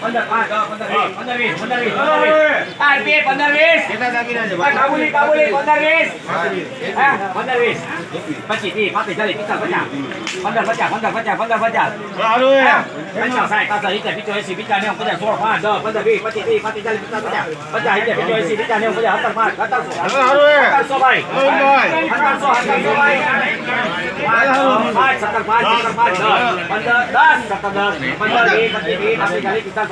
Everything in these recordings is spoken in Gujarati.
પંદર પાંચ પંદર વીસ પંદર વીસ પંદર વીસ પંદર વીસ પંદર વીસ આ કાબુલી કાબુલી પંદર વીસ પંદર વીસ પચીસ ત્રીસ પાંત્રીસ ચાલીસ પિસ્તાલીસ પચાસ પંદર પચાસ પંદર પચાસ પંદર પચાસ નેવું પચાસ સોળ પાંચ દસ પંદર વીસ પચીસ ત્રીસ પાંત્રીસ ચાલીસ પચાસ પચાસ સિત્તેર પિત્તોતેર એંસી પંચાવન નેવું પચાસ સત્તર પાંચ સત્તરસો ભાઈ સત્તરસો સત્તરસો ભાઈ પાંચ સત્તર પાંચ સત્તર પાંચ દસ પંદર, દસ, સત્તર, દસ, પંદર, વીસ, પચીસ, ત્રીસ પાંત્રીસ ચાલીસ પિસ્તાલીસ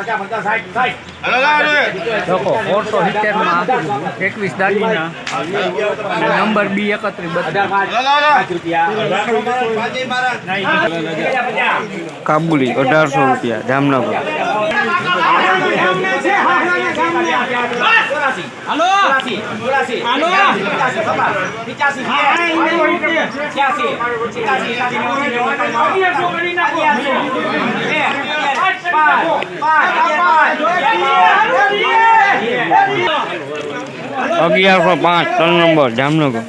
લોકો સિત્તેરમાં એકવીસ દાગીના નંબર બી એકત્રીસ બત્રીસ કાબુલી અઢારસો રૂપિયા જામનગર છ્યાસી અગિયારસો પાંચ ત્રણ નંબર જામનગર.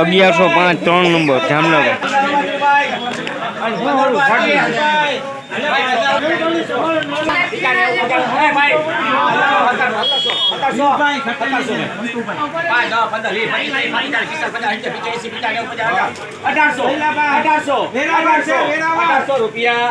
અગિયારસો પાંચ ત્રણ નંબર જામનગર. અઢારસો ચણા અઢારસો રૂપિયા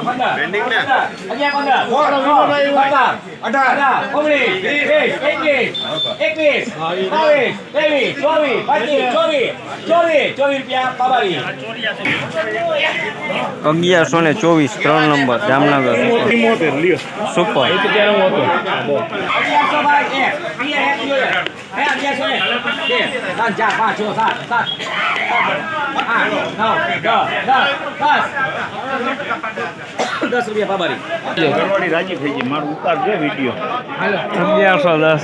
સુપર રૂપિયા એક હજાર ત્રાણુંતેર અગિયારસો ને ચોવીસ ત્રણ નંબર જામનગર સુપર દસ રૂપિયા પાબારી. ઘરવાળી રાજી થઈ ગઈ. મારું ઉતારજો વીડિયો. અગિયારસો દસ.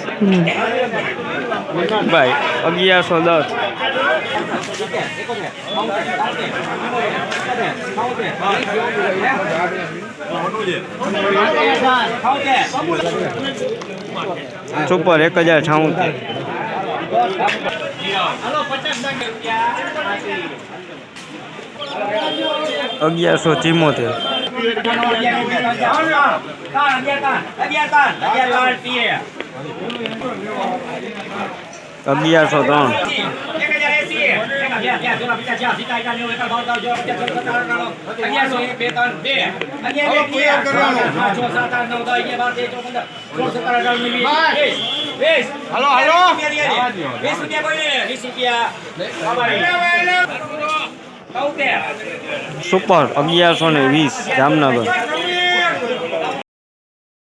ભાઈ અગિયારસો દસ. સુપર એક હજાર છાઉતેર અગિયારસો ચિમોતેર અગિયારસો ત્રણ. Hello hello. વીસ રૂપિયા વીસ રૂપિયા. સુપર અગિયારસો ને વીસ જામનગર.